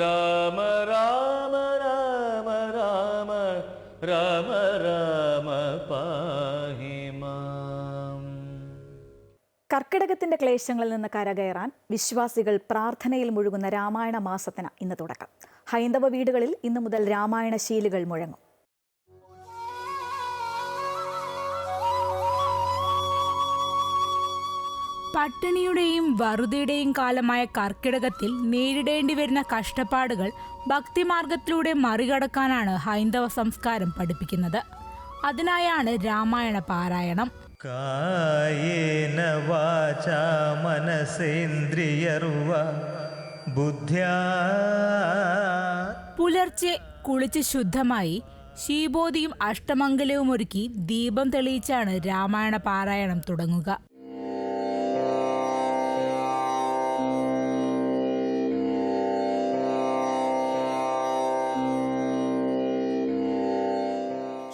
രാമ രാമ രാമ രാമ രാമ രാമ പാഹി മാം കർക്കിടകത്തിന്റെ ക്ലേശങ്ങളിൽ നിന്ന് കരകയറാൻ വിശ്വാസികൾ പ്രാർത്ഥനയിൽ മുഴുകുന്ന രാമായണ മാസത്തിന് ഇന്ന് തുടക്കം. ഹൈന്ദവ വീടുകളിൽ ഇന്നു മുതൽ രാമായണ ശീലുകൾ മുഴങ്ങും. പട്ടിണിയുടെയും വറുതിയുടെയും കാലമായ കർക്കിടകത്തിൽ നേരിടേണ്ടി വരുന്ന കഷ്ടപ്പാടുകൾ ഭക്തിമാർഗത്തിലൂടെ മറികടക്കാനാണ് ഹൈന്ദവ സംസ്കാരം പഠിപ്പിക്കുന്നത്. അതിനായാണ് രാമായണ പാരായണം. കായേന വാച മനസേന്ദ്രിയർവ ബുദ്ധ്യാ പുലർച്ചെ കുളിച്ച് ശുദ്ധമായി ശീബോധിയും അഷ്ടമംഗലവും ഒരുക്കി ദീപം തെളിയിച്ചാണ് രാമായണ പാരായണം തുടങ്ങുക.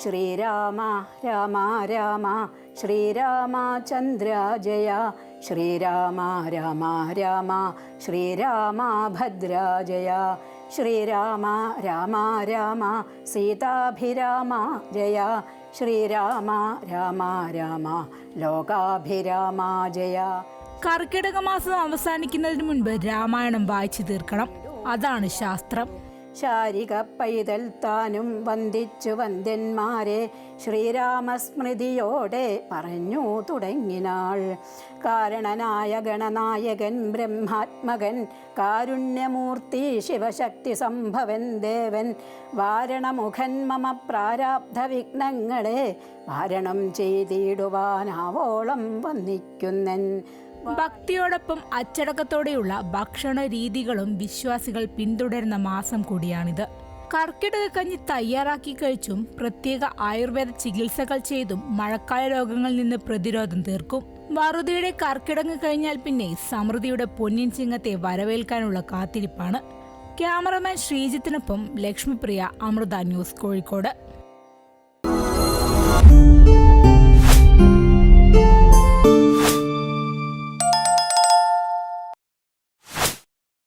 ശ്രീരാമ രാമ രാമ ശ്രീരാമചന്ദ്ര ജയ ശ്രീരാമ രാമ രാമ ശ്രീരാമ ഭദ്ര ജയ ശ്രീരാമ രാമ രാമ സീതാഭിരാമ ജയ ശ്രീരാമ രാമ രാമ ലോകാഭിരാമ ജയ. കർക്കിടക മാസം അവസാനിക്കുന്നതിന് മുൻപ് രാമായണം വായിച്ചു തീർക്കണം. അതാണ് ശാസ്ത്രം. ശാരിക പൈതൽ താനും വന്ദിച്ചു വന്ദ്യന്മാരെ ശ്രീരാമസ്മൃതിയോടെ പറഞ്ഞു തുടങ്ങിനാൾ. കാരണനായ ഗണനായകൻ ബ്രഹ്മാത്മകൻ കാരുണ്യമൂർത്തി ശിവശക്തി സംഭവൻ ദേവൻ വാരണമുഖൻ മമ പ്രാരാബ്ധ വിഘ്നങ്ങളെ വാരണം ചെയ്തിടുവാനാവോളം വന്നിക്കുന്നൻ ഭക്തിയോടൊപ്പം അച്ചടക്കത്തോടെയുള്ള ഭക്ഷണ രീതികളും വിശ്വാസികൾ പിന്തുടരുന്ന മാസം കൂടിയാണിത്. കർക്കിടക കഞ്ഞി തയ്യാറാക്കി കഴിച്ചും പ്രത്യേക ആയുർവേദ ചികിത്സകൾ ചെയ്തും മഴക്കാല രോഗങ്ങളിൽ നിന്ന് പ്രതിരോധം തീർക്കും. വറുതിയുടെ കർക്കിടങ്ങ് കഴിഞ്ഞാൽ പിന്നെ സമൃദ്ധിയുടെ പൊന്നിൻ ചിങ്ങത്തെ വരവേൽക്കാനുള്ള കാത്തിരിപ്പാണ്. ക്യാമറമാൻ ശ്രീജിത്തിനൊപ്പം ലക്ഷ്മിപ്രിയ അമൃത ന്യൂസ് കോഴിക്കോട്.